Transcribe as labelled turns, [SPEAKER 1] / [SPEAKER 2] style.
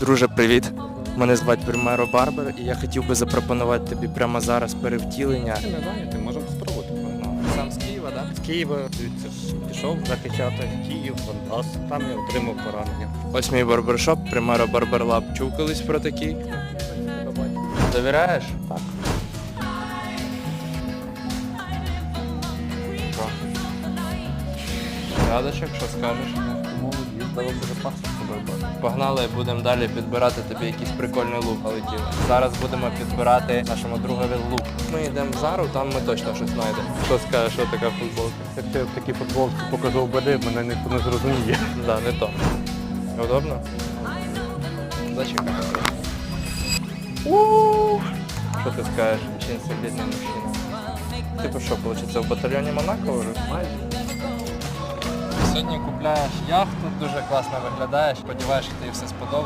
[SPEAKER 1] Друже, привіт. Мене звати Примеро Барбер, і я хотів би запропонувати тобі прямо зараз перевтілення.
[SPEAKER 2] Не зайнятий, можемо спробувати.
[SPEAKER 1] Ну, Сам з Києва, так?
[SPEAKER 2] З Києва дивіться, ж, пішов захищати Київ, Донбас, там я отримав поранення.
[SPEAKER 1] Ось мій барбершоп, Примеро Барберлаб. Чув колись про такий? Довіряєш?
[SPEAKER 2] Так.
[SPEAKER 1] Що? Радочок, що скажеш?
[SPEAKER 2] Дало дуже класно з тобою бачити.
[SPEAKER 1] Погнали, будемо далі підбирати тобі якийсь прикольний лук. Полетіли. Зараз будемо підбирати нашому другові лук. Ми йдемо в Зару, там ми точно щось знайдемо. Хто скаже, що така футболка?
[SPEAKER 2] Якщо я в такій футболці покажу в БД, мене ніхто не зрозуміє.
[SPEAKER 1] Да, не то. Удобно? Зачекай. Що ти скажеш? Очень солідний мужчина. Типу що, виходить, в батальйоні Монако вже? Майже. Сьогодні купляєш яхту, дуже класно виглядаєш, сподіваєшся, що тобі все сподобається.